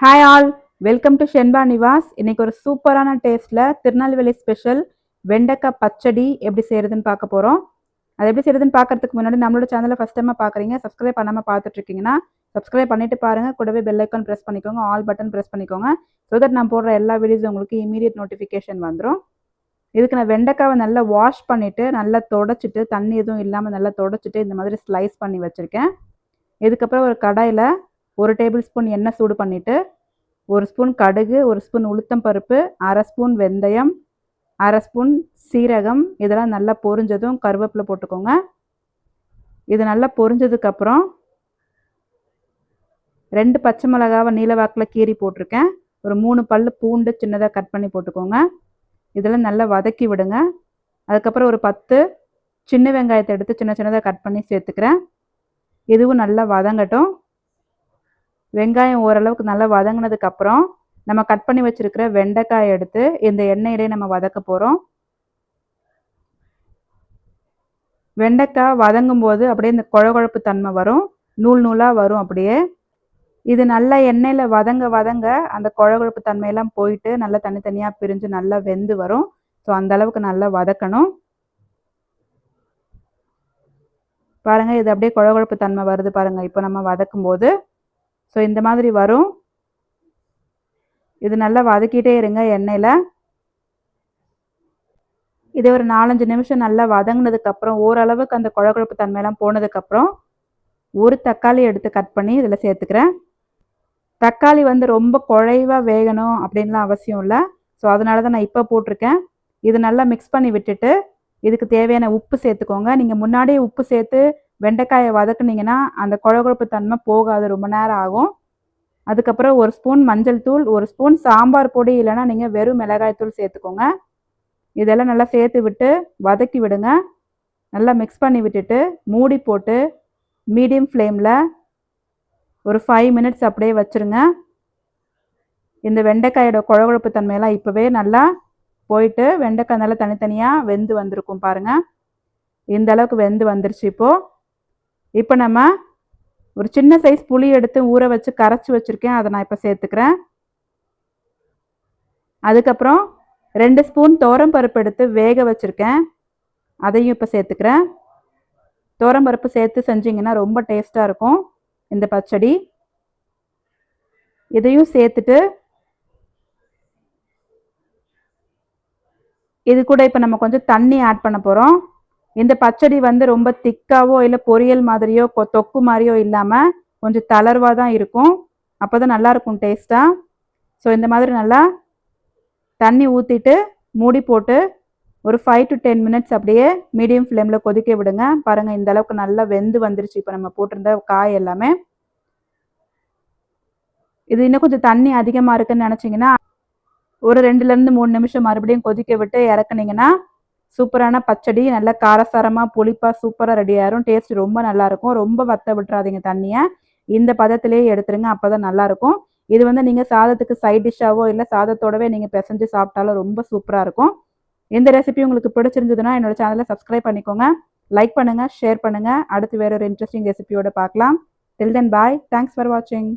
Hi all welcome to Shenba Nivas இன்னைக்கு ஒரு சூப்பரான டேஸ்ட்டில் திருநெல்வேலி ஸ்பெஷல் வெண்டைக்காய் பச்சடி எப்படி செய்கிறதுன்னு பார்க்க போகிறோம் அது எப்படி செய்கிறதுன்னு பார்க்கறதுக்கு முன்னாடி நம்மளோட சேனலை ஃபஸ்ட் டைமாக பார்க்குறீங்க சப்ஸ்கிரைப் பண்ணாமல் பார்த்துட்டு இருக்கீங்கன்னா சப்ஸ்கிரைப் பண்ணிட்டு பாருங்கள் கூடவே பெல் ஐக்கான் ப்ரெஸ் பண்ணிக்கோங்க ஆல் பட்டன் ப்ரெஸ் பண்ணிக்கோங்க. ஸோ தட் நான் போடுற எல்லா வீடியோஸும் உங்களுக்கு இமீடியட் நோட்டிஃபிகேஷன் வந்துடும் இதுக்கு நான் வெண்டைக்காவை நல்லா வாஷ் பண்ணிவிட்டு நல்லா தொடச்சிட்டு தண்ணி எதுவும் இல்லாமல் நல்லா தொடச்சிட்டு இந்த மாதிரி ஸ்லைஸ் பண்ணி வச்சுருக்கேன். இதுக்கப்புறம் ஒரு கடாயில் ஒரு டேபிள் ஸ்பூன் எண்ணெய் சூடு பண்ணிவிட்டு ஒரு ஸ்பூன் கடுகு ஒரு ஸ்பூன் உளுத்தம் பருப்பு அரை ஸ்பூன் வெந்தயம் அரை ஸ்பூன் சீரகம். இதெல்லாம் நல்லா பொரிஞ்சதும் கருவேப்பிலை போட்டுக்கோங்க. இது நல்லா பொரிஞ்சதுக்கப்புறம் ரெண்டு பச்சை மிளகாவை நீலவாக்கில் கீறி போட்டிருக்கேன். ஒரு மூணு பல் பூண்டு சின்னதாக கட் பண்ணி போட்டுக்கோங்க. இதெல்லாம் நல்லா வதக்கி விடுங்க. அதுக்கப்புறம் ஒரு பத்து சின்ன வெங்காயத்தை எடுத்து சின்ன சின்னதாக கட் பண்ணி சேர்த்துக்கிறேன். இதுவும் நல்லா வதங்கட்டும். வெங்காயம் ஓரளவுக்கு நல்லா வதங்கினதுக்கப்புறம் நம்ம கட் பண்ணி வச்சுருக்கிற வெண்டைக்காய் எடுத்து இந்த எண்ணெயிலே நம்ம வதக்க போகிறோம் வெண்டைக்காய் வதங்கும் போது அப்படியே இந்த குழகுழப்பு தன்மை வரும். நூல் நூலாக வரும் அப்படியே. இது நல்லா எண்ணெயில் வதங்க வதங்க அந்த குழகுழப்பு தன்மையெல்லாம் போயிட்டு நல்லா தனித்தனியாக பிரிஞ்சு நல்லா வெந்து வரும். ஸோ அந்த அளவுக்கு நல்லா வதக்கணும். பாருங்கள் இது அப்படியே குழகுழப்பு தன்மை வருது பாருங்கள் இப்போ நம்ம வதக்கும் போது ஸோ இந்த மாதிரி வரும். இது நல்லா வதக்கிட்டே இருங்க எண்ணெயில். இது ஒரு நாலஞ்சு நிமிஷம் நல்லா வதங்கினதுக்கப்புறம் ஓரளவுக்கு அந்த குழகுழப்பு தன்மையெல்லாம் போனதுக்கப்புறம் ஒரு தக்காளி எடுத்து கட் பண்ணி இதில் சேர்த்துக்கிறேன். தக்காளி வந்து ரொம்ப குழைவாக வேகணும் அப்படின்லாம் அவசியம் இல்லை. ஸோ அதனால தான் நான் இப்போ போட்டிருக்கேன். இது நல்லா மிக்ஸ் பண்ணி விட்டுட்டு இதுக்கு தேவையான உப்பு சேர்த்துக்கோங்க. நீங்கள் முன்னாடியே உப்பு சேர்த்து வெண்டைக்காயை வதக்குனீங்கன்னா அந்த குழகுழப்பு தன்மை போகாது ரொம்ப நேரம் ஆகும். அதுக்கப்புறம் ஒரு ஸ்பூன் மஞ்சள் தூள் ஒரு ஸ்பூன் சாம்பார் பொடி இல்லைன்னா நீங்கள் வெறும் மிளகாய் தூள் சேர்த்துக்கோங்க. இதெல்லாம் நல்லா சேர்த்து விட்டு வதக்கி விடுங்க. நல்லா மிக்ஸ் பண்ணி விட்டுட்டு மூடி போட்டு மீடியம் ஃப்ளேமில் ஒரு ஃபைவ் மினிட்ஸ் அப்படியே வச்சுருங்க. இந்த வெண்டைக்காயோட குழகுழப்பு தன்மையெல்லாம் இப்போவே நல்லா போயிட்டு வெண்டைக்காய் நல்லா தனித்தனியாக வெந்து வந்திருக்கும் பாருங்கள் இந்த அளவுக்கு வெந்து வந்துருச்சு இப்போது இப்போ நம்ம ஒரு சின்ன சைஸ் புளி எடுத்து ஊற வச்சு கரைச்சி வச்சுருக்கேன். அதை நான் இப்போ சேர்த்துக்கிறேன். அதுக்கப்புறம் ரெண்டு ஸ்பூன் பருப்பு எடுத்து வேக வச்சுருக்கேன். அதையும் இப்போ சேர்த்துக்கிறேன். பருப்பு சேர்த்து செஞ்சிங்கன்னா ரொம்ப டேஸ்ட்டாக இருக்கும். இந்த பச்சடி. இதையும் சேர்த்துட்டு இது கூட இப்போ நம்ம கொஞ்சம் தண்ணி ஆட் பண்ண போகிறோம் இந்த பச்சடி வந்து ரொம்ப திக்காவோ இல்லை பொரியல் மாதிரியோ தொக்கு மாதிரியோ இல்லாமல் கொஞ்சம் தளர்வாக தான் இருக்கும். அப்போ தான் நல்லாயிருக்கும் டேஸ்ட்டாக ஸோ இந்த மாதிரி நல்லா தண்ணி ஊற்றிட்டு மூடி போட்டு ஒரு ஃபைவ் டு டென் மினிட்ஸ் அப்படியே மீடியம் ஃப்ளேமில் கொதிக்க விடுங்க. பாருங்கள் இந்த அளவுக்கு நல்லா வெந்து வந்துருச்சு. இப்போ நம்ம போட்டிருந்த காய் எல்லாமே. இது இன்னும் கொஞ்சம் தண்ணி அதிகமாக இருக்குன்னு நினச்சிங்கன்னா ஒரு ரெண்டுலேருந்து மூணு நிமிஷம் மறுபடியும் கொதிக்க விட்டு இறக்குனீங்கன்னா சூப்பரான பச்சடி நல்லா காரசாரமாக புளிப்பாக சூப்பராக ரெடி ஆயிரும். டேஸ்ட் ரொம்ப நல்லாயிருக்கும். ரொம்ப வத்த விட்டுறாதீங்க தண்ணியை. இந்த பதத்திலேயே எடுத்துருங்க அப்போ தான் நல்லாயிருக்கும். இது வந்து நீங்கள் சாதத்துக்கு சைட் டிஷ்ஷாவோ இல்லை சாதத்தோடவே நீங்கள் பிசைஞ்சு சாப்பிட்டாலும் ரொம்ப சூப்பராக இருக்கும். இந்த ரெசிபி உங்களுக்கு பிடிச்சிருந்ததுன்னா என்னோட சேனலை சப்ஸ்கிரைப் பண்ணிக்கோங்க. லைக் பண்ணுங்கள் ஷேர் பண்ணுங்கள் அடுத்து வேற ஒரு இன்ட்ரெஸ்டிங் ரெசிபியோட பார்க்கலாம். Till then bye thanks for வாட்சிங்